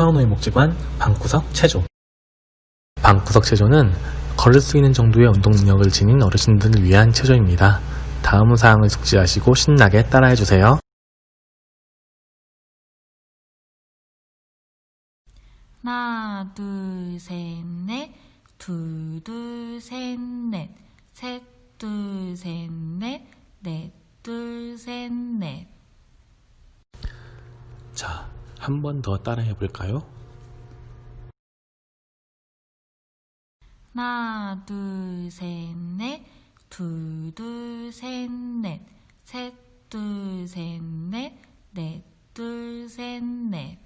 목지관 방구석 체조 방구석 체조는 걸을 수 있는 정도의 운동 능력을 지닌 어르신들을 위한 체조입니다. 다음 사항을 숙지하시고 신나게 따라해 주세요. 하나, 둘, 셋, 넷. 둘, 둘, 셋, 넷. 셋, 둘, 셋, 넷. 넷, 둘, 셋, 넷. 자, 한 번 더 따라해 볼까요? 하나, 둘, 셋, 넷. 둘, 둘, 셋, 넷. 셋, 둘, 셋, 넷. 넷, 둘, 셋, 넷.